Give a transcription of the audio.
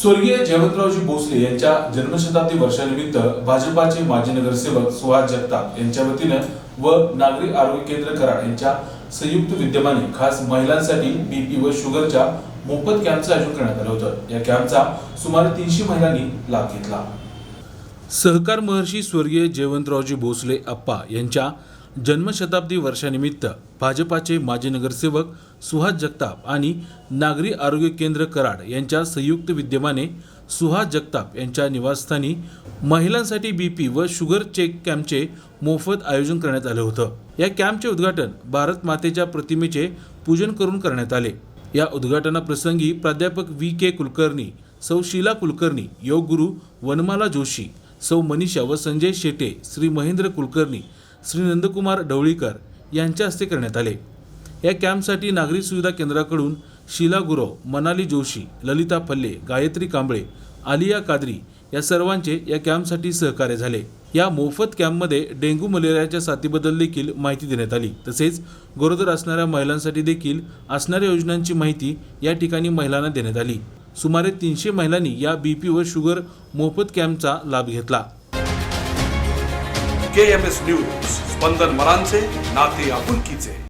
स्वर्गीय जयवंतरावजी भोसले यांच्या जन्मशताब्दी वर्षानिमित्त भाजपाचे माजी नगरसेवक सुहास जगताप यांच्या वतीनं व नागरी आरोग्य केंद्र कराड यांच्या संयुक्त विद्यमाने खास महिलांसाठी बीपी व शुगरच्या मोफत कॅम्पचं आयोजन करण्यात आलं होतं. या कॅम्पचा सुमारे तीनशे महिलांनी लाभ घेतला. सहकार महर्षी स्वर्गीय जयवंतरावजी भोसले अप्पा यांच्या जन्मशताब्दी वर्षानिमित्त भाजपाचे माजी नगरसेवक सुहास जगताप आणि नागरी आरोग्य केंद्र कराड यांच्या संयुक्त विद्यमाने सुहास जगताप यांच्या निवासस्थानी महिलांसाठी बी पी व शुगर चेक कॅम्पचे मोफत आयोजन करण्यात आलं होतं. या कॅम्पचे उद्घाटन भारत मातेच्या प्रतिमेचे पूजन करून करण्यात आले. या उद्घाटनाप्रसंगी प्राध्यापक व्ही के कुलकर्णी सौ शीला कुलकर्णी योगगुरू वनमाला जोशी सौ मनीषा व संजय शेटे श्री महेंद्र कुलकर्णी श्री नंदकुमार ढवळीकर यांच्या हस्ते करण्यात आले. या कॅम्पसाठी नागरी सुविधा केंद्राकडून शीला गुरव मनाली जोशी ललिता फल्ले गायत्री कांबळे आलिया कादरी या सर्वांचे या कॅम्पसाठी सहकार्य झाले. या मोफत कॅम्पमध्ये डेंग्यू मलेरियाच्या साथीबद्दल देखील माहिती देण्यात आली. तसेच गरोदर असणाऱ्या महिलांसाठी देखील असणाऱ्या योजनांची माहिती या ठिकाणी महिलांना देण्यात आली. सुमारे तीनशे महिलांनी या बीपी व शुगर मोफत कॅम्पचा लाभ घेतला. K M S news Spandan मरांचे नाते आपुलकीचे.